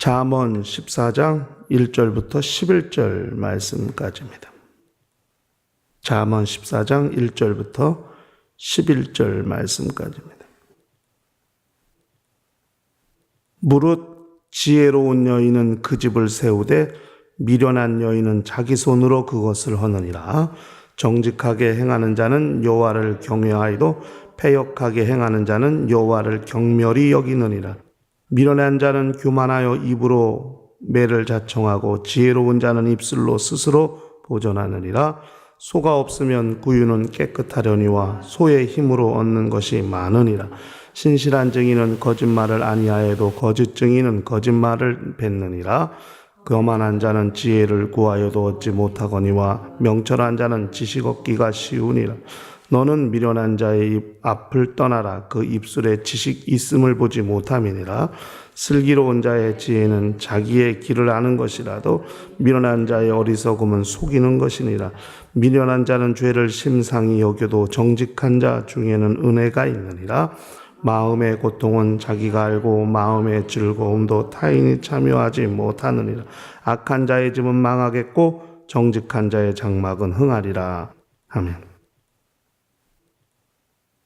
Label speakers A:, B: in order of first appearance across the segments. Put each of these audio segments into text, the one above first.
A: 잠언 14장 1절부터 11절 말씀까지입니다. 잠언 14장 1절부터 11절 말씀까지입니다. 무릇 지혜로운 여인은 그 집을 세우되 미련한 여인은 자기 손으로 그것을 하느니라 정직하게 행하는 자는 여호와를 경외하이도 패역하게 행하는 자는 여호와를 경멸히 여기느니라 미련한 자는 교만하여 입으로 매를 자청하고 지혜로운 자는 입술로 스스로 보존하느니라. 소가 없으면 구유는 깨끗하려니와 소의 힘으로 얻는 것이 많으니라. 신실한 증인은 거짓말을 아니하여도 거짓 증인은 거짓말을 뱉느니라. 거만한 자는 지혜를 구하여도 얻지 못하거니와 명철한 자는 지식 얻기가 쉬우니라 너는 미련한 자의 입 앞을 떠나라. 그 입술에 지식 있음을 보지 못함이니라. 슬기로운 자의 지혜는 자기의 길을 아는 것이라도 미련한 자의 어리석음은 속이는 것이니라. 미련한 자는 죄를 심상히 여겨도 정직한 자 중에는 은혜가 있느니라. 마음의 고통은 자기가 알고 마음의 즐거움도 타인이 참여하지 못하느니라. 악한 자의 집은 망하겠고 정직한 자의 장막은 흥하리라. 아멘.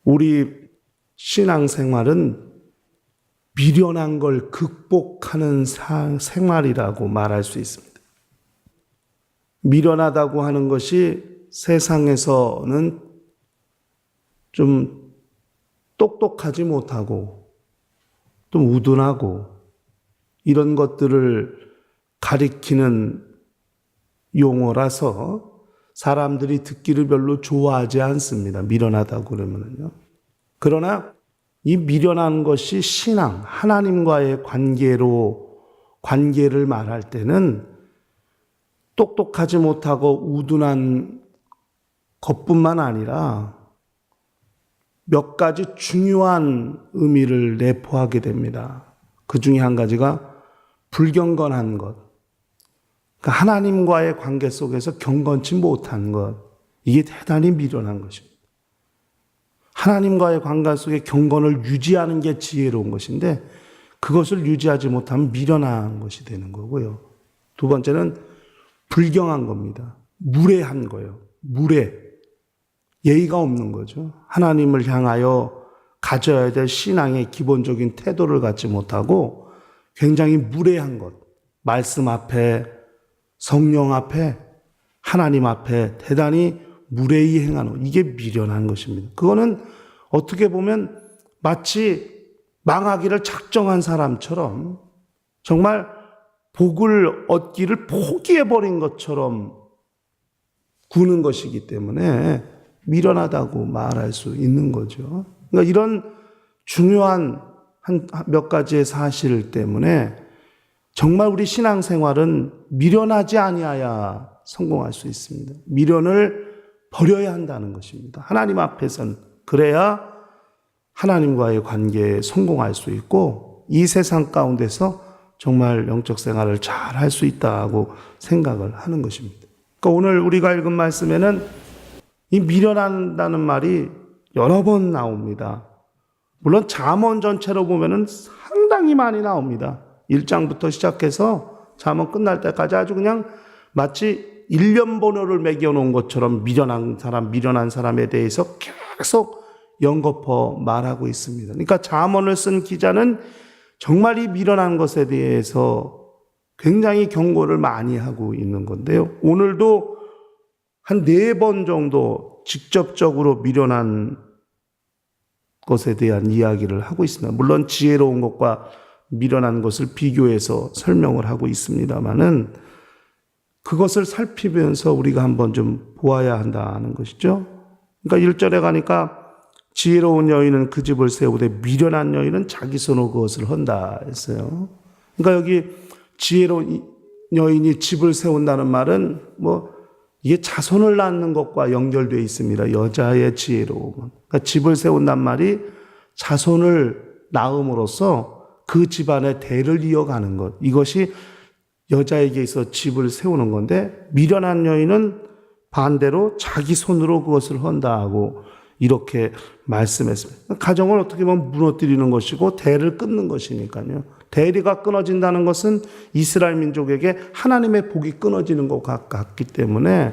A: 우리 신앙생활은 미련한 걸 극복하는 사- 생활이라고 말할 수 있습니다. 미련하다고 하는 것이 세상에서는 좀 똑똑하지 못하고 좀 우둔하고 이런 것들을 가리키는 용어라서 사람들이 듣기를 별로 좋아하지 않습니다. 미련하다고 그러면요. 그러나 이 미련한 것이 신앙, 하나님과의 관계로 관계를 말할 때는 똑똑하지 못하고 우둔한 것뿐만 아니라 몇 가지 중요한 의미를 내포하게 됩니다. 그 중에 한 가지가 불경건한 것. 그러니까 하나님과의 관계 속에서 경건치 못한 것. 이게 대단히 미련한 것입니다. 하나님과의 관계 속에 경건을 유지하는 게 지혜로운 것인데 그것을 유지하지 못하면 미련한 것이 되는 거고요. 두 번째는 불경한 겁니다. 무례한 거예요. 무례. 예의가 없는 거죠. 하나님을 향하여 가져야 될 신앙의 기본적인 태도를 갖지 못하고 굉장히 무례한 것. 말씀 앞에, 성령 앞에, 하나님 앞에 대단히 무례히 행하는 것. 이게 미련한 것입니다. 그거는 어떻게 보면 마치 망하기를 작정한 사람처럼 정말 복을 얻기를 포기해 버린 것처럼 구는 것이기 때문에 미련하다고 말할 수 있는 거죠. 그러니까 이런 중요한 한 몇 가지의 사실 때문에 정말 우리 신앙생활은 미련하지 아니하야 성공할 수 있습니다. 미련을 버려야 한다는 것입니다. 하나님 앞에선 그래야 하나님과의 관계에 성공할 수 있고 이 세상 가운데서 정말 영적 생활을 잘 할 수 있다고 생각을 하는 것입니다. 그러니까 오늘 우리가 읽은 말씀에는 이 미련한다는 말이 여러 번 나옵니다. 물론 잠언 전체로 보면은 상당히 많이 나옵니다. 1장부터 시작해서 잠언 끝날 때까지 아주 그냥 마치 일련 번호를 매겨 놓은 것처럼 미련한 사람, 미련한 사람에 대해서 계속 연거퍼 말하고 있습니다. 그러니까 잠언을 쓴 기자는 정말 이 미련한 것에 대해서 굉장히 경고를 많이 하고 있는 건데요. 오늘도 한 네 번 정도 직접적으로 미련한 것에 대한 이야기를 하고 있습니다. 물론 지혜로운 것과 미련한 것을 비교해서 설명을 하고 있습니다만은 그것을 살피면서 우리가 한번 좀 보아야 한다는 것이죠. 그러니까 1절에 가니까 지혜로운 여인은 그 집을 세우되 미련한 여인은 자기 손으로 그것을 한다 했어요. 그러니까 여기 지혜로운 여인이 집을 세운다는 말은 뭐 이게 자손을 낳는 것과 연결되어 있습니다. 여자의 지혜로움은. 그러니까 집을 세운단 말이 자손을 낳음으로써 그 집안의 대를 이어가는 것. 이것이 여자에게 있어 집을 세우는 건데 미련한 여인은 반대로 자기 손으로 그것을 한다 하고 이렇게 말씀했습니다. 가정을 어떻게 보면 무너뜨리는 것이고 대를 끊는 것이니까요. 대리가 끊어진다는 것은 이스라엘 민족에게 하나님의 복이 끊어지는 것 같기 때문에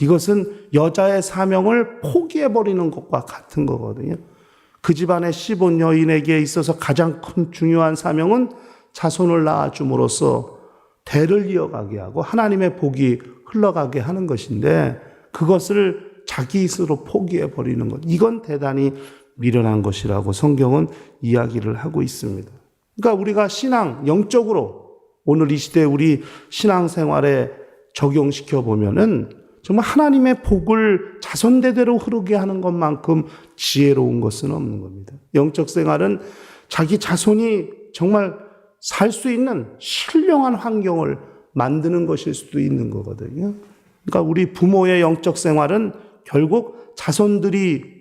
A: 이것은 여자의 사명을 포기해버리는 것과 같은 거거든요. 그 집안의 15 여인에게 있어서 가장 큰 중요한 사명은 자손을 낳아줌으로써 대를 이어가게 하고 하나님의 복이 흘러가게 하는 것인데 그것을 자기 스스로 포기해 버리는 것. 이건 대단히 미련한 것이라고 성경은 이야기를 하고 있습니다. 그러니까 우리가 신앙, 영적으로 오늘 이 시대 우리 신앙 생활에 적용시켜 보면은 정말 하나님의 복을 자손대대로 흐르게 하는 것만큼 지혜로운 것은 없는 겁니다. 영적 생활은 자기 자손이 정말 살 수 있는 신령한 환경을 만드는 것일 수도 있는 거거든요. 그러니까 우리 부모의 영적 생활은 결국 자손들이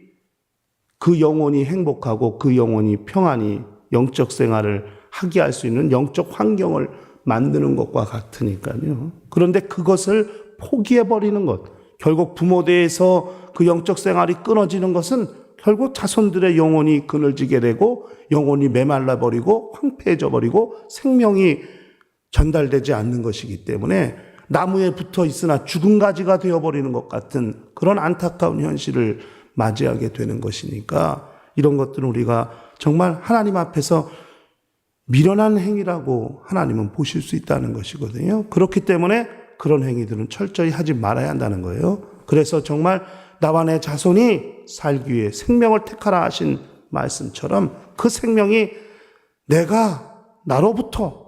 A: 그 영혼이 행복하고 그 영혼이 평안히 영적 생활을 하게 할 수 있는 영적 환경을 만드는 것과 같으니까요. 그런데 그것을 포기해버리는 것, 결국 부모대에서 그 영적 생활이 끊어지는 것은 결국 자손들의 영혼이 그늘지게 되고 영혼이 메말라 버리고 황폐해져 버리고 생명이 전달되지 않는 것이기 때문에 나무에 붙어 있으나 죽은 가지가 되어 버리는 것 같은 그런 안타까운 현실을 맞이하게 되는 것이니까 이런 것들은 우리가 정말 하나님 앞에서 미련한 행위라고 하나님은 보실 수 있다는 것이거든요. 그렇기 때문에 그런 행위들은 철저히 하지 말아야 한다는 거예요. 그래서 정말 나와 내 자손이 살기 위해 생명을 택하라 하신 말씀처럼 그 생명이 내가 나로부터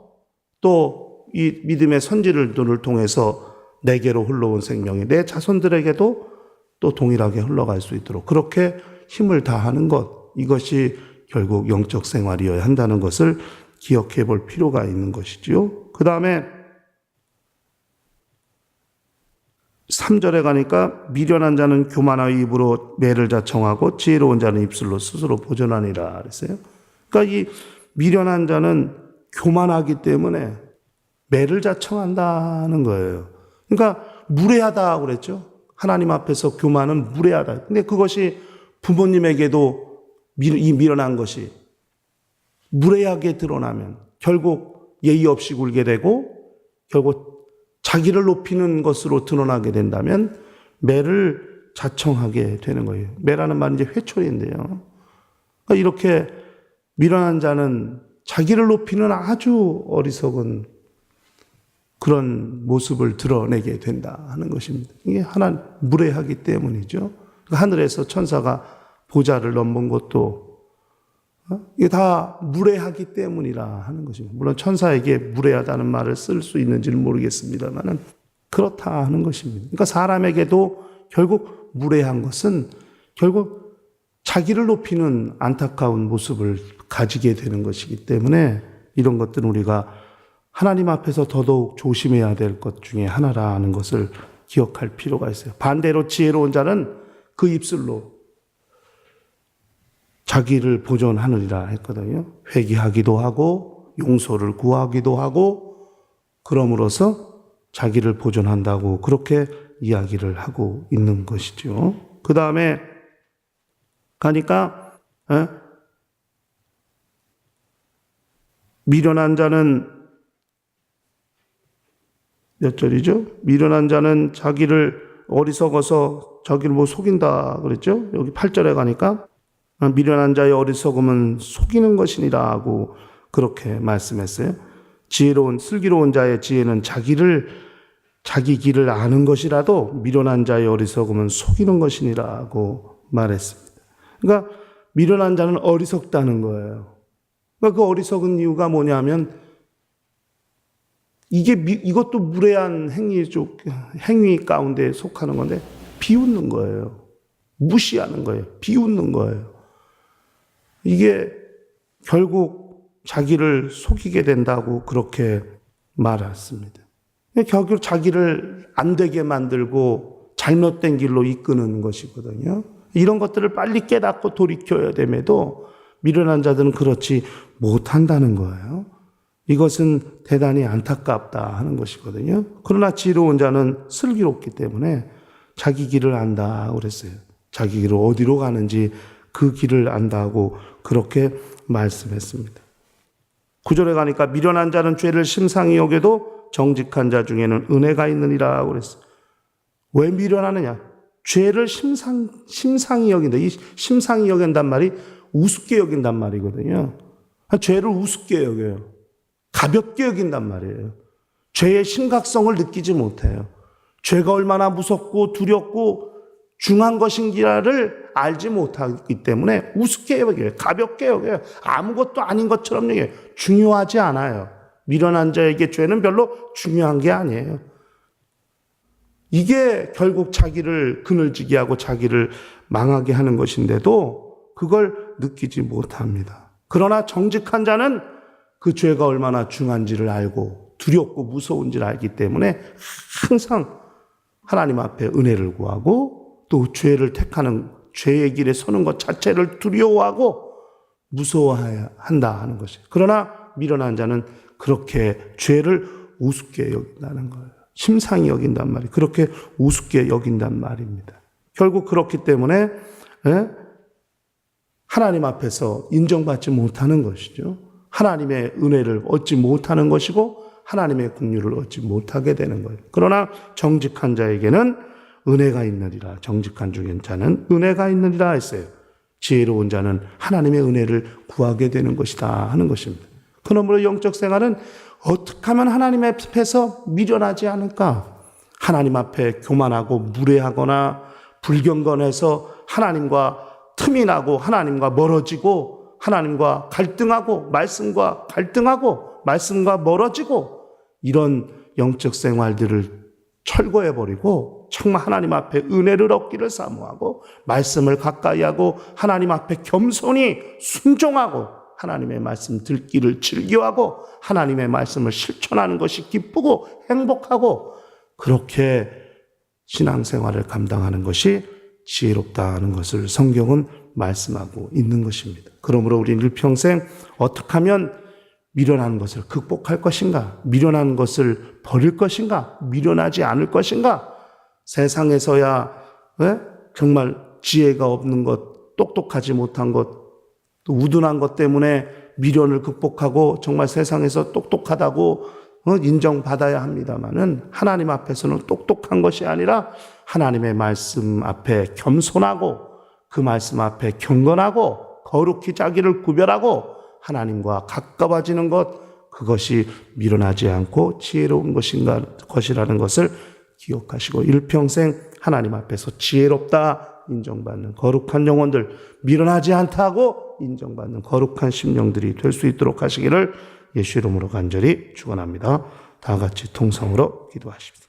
A: 또 이 믿음의 선지를 통해서 내게로 흘러온 생명이 내 자손들에게도 또 동일하게 흘러갈 수 있도록 그렇게 힘을 다하는 것 이것이 결국 영적 생활이어야 한다는 것을 기억해 볼 필요가 있는 것이지요. 그 다음에 3절에 가니까 미련한 자는 교만의 입으로 매를 자청하고 지혜로운 자는 입술로 스스로 보존하니라 그랬어요. 그러니까 이 미련한 자는 교만하기 때문에 매를 자청한다는 거예요. 그러니까 무례하다 그랬죠. 하나님 앞에서 교만은 무례하다. 근데 그것이 부모님에게도 이 미련한 것이 무례하게 드러나면 결국 예의 없이 굴게 되고 결국 자기를 높이는 것으로 드러나게 된다면 매를 자청하게 되는 거예요. 매라는 말은 이제 회초리인데요. 그러니까 이렇게 미련한 자는 자기를 높이는 아주 어리석은 그런 모습을 드러내게 된다 하는 것입니다. 이게 하나 무례하기 때문이죠. 그러니까 하늘에서 천사가 보좌를 넘본 것도 어? 이게 다 무례하기 때문이라 하는 것입니다. 물론 천사에게 무례하다는 말을 쓸 수 있는지는 모르겠습니다만은 그렇다 하는 것입니다. 그러니까 사람에게도 결국 무례한 것은 결국 자기를 높이는 안타까운 모습을 가지게 되는 것이기 때문에 이런 것들은 우리가 하나님 앞에서 더더욱 조심해야 될 것 중에 하나라는 것을 기억할 필요가 있어요. 반대로 지혜로운 자는 그 입술로 자기를 보존하느리라 했거든요. 회개하기도 하고 용서를 구하기도 하고 그럼으로써 자기를 보존한다고 그렇게 이야기를 하고 있는 것이죠. 그 다음에 가니까 에? 미련한 자는 몇 절이죠? 미련한 자는 자기를 어리석어서 자기를 뭐 속인다 그랬죠? 여기 8절에 가니까 미련한 자의 어리석음은 속이는 것이니라 하고 그렇게 말씀했어요. 지혜로운 슬기로운 자의 지혜는 자기를 자기 길을 아는 것이라도 미련한 자의 어리석음은 속이는 것이니라고 말했습니다. 그러니까 미련한 자는 어리석다는 거예요. 그러니까 그 어리석은 이유가 뭐냐면 이게 미, 이것도 무례한 행위 쪽 행위 가운데 속하는 건데 비웃는 거예요. 무시하는 거예요. 비웃는 거예요. 이게 결국 자기를 속이게 된다고 그렇게 말했습니다. 결국 자기를 안 되게 만들고 잘못된 길로 이끄는 것이거든요. 이런 것들을 빨리 깨닫고 돌이켜야 됨에도 미련한 자들은 그렇지 못한다는 거예요. 이것은 대단히 안타깝다 하는 것이거든요. 그러나 지혜로운 자는 슬기롭기 때문에 자기 길을 안다 그랬어요. 자기 길을 어디로 가는지 그 길을 안다고 그렇게 말씀했습니다. 구절에 가니까 미련한 자는 죄를 심상히 여겨도 정직한 자 중에는 은혜가 있느니라 그랬어. 왜 미련하느냐? 죄를 심상, 심상히 여긴다. 이 심상히 여긴단 말이 우습게 여긴단 말이거든요. 죄를 우습게 여겨요. 가볍게 여긴단 말이에요. 죄의 심각성을 느끼지 못해요. 죄가 얼마나 무섭고 두렵고 중한 것인지를 알지 못하기 때문에 우습게 여겨요. 가볍게 여겨요. 아무것도 아닌 것처럼 여겨요. 중요하지 않아요. 미련한 자에게 죄는 별로 중요한 게 아니에요. 이게 결국 자기를 그늘지게 하고 자기를 망하게 하는 것인데도 그걸 느끼지 못합니다. 그러나 정직한 자는 그 죄가 얼마나 중한지를 알고 두렵고 무서운지를 알기 때문에 항상 하나님 앞에 은혜를 구하고 또 죄를 택하는 죄의 길에 서는 것 자체를 두려워하고 무서워해야 한다 하는 것이. 그러나 미련한 자는 그렇게 죄를 우습게 여긴다는 거예요. 심상히 여긴단 말이 그렇게 우습게 여긴단 말입니다. 결국 그렇기 때문에 예? 하나님 앞에서 인정받지 못하는 것이죠. 하나님의 은혜를 얻지 못하는 것이고 하나님의 국류를 얻지 못하게 되는 거예요. 그러나 정직한 자에게는 은혜가 있느니라. 정직한 중인 자는 은혜가 있느니라 했어요. 지혜로운 자는 하나님의 은혜를 구하게 되는 것이다 하는 것입니다. 그러므로 영적 생활은 어떻게 하면 하나님 앞에서 미련하지 않을까? 하나님 앞에 교만하고 무례하거나 불경건해서 하나님과 틈이 나고 하나님과 멀어지고 하나님과 갈등하고 말씀과 갈등하고 말씀과 멀어지고 이런 영적 생활들을 철거해 버리고 정말 하나님 앞에 은혜를 얻기를 사모하고 말씀을 가까이 하고 하나님 앞에 겸손히 순종하고 하나님의 말씀 듣기를 즐겨하고 하나님의 말씀을 실천하는 것이 기쁘고 행복하고 그렇게 신앙생활을 감당하는 것이 지혜롭다는 것을 성경은 말씀하고 있는 것입니다. 그러므로 우리는 일평생 어떻게 하면 미련한 것을 극복할 것인가? 미련한 것을 버릴 것인가? 미련하지 않을 것인가? 세상에서야 왜? 정말 지혜가 없는 것, 똑똑하지 못한 것, 또 우둔한 것 때문에 미련을 극복하고 정말 세상에서 똑똑하다고 어, 인정받아야 합니다만은 하나님 앞에서는 똑똑한 것이 아니라 하나님의 말씀 앞에 겸손하고 그 말씀 앞에 경건하고 거룩히 자기를 구별하고 하나님과 가까워지는 것 그것이 미련하지 않고 지혜로운 것인가 것이라는 것을 기억하시고 일평생 하나님 앞에서 지혜롭다 인정받는 거룩한 영혼들 미련하지 않다고 인정받는 거룩한 심령들이 될 수 있도록 하시기를 예수 이름으로 간절히 축원합니다. 다 같이 통성으로 기도하십시오.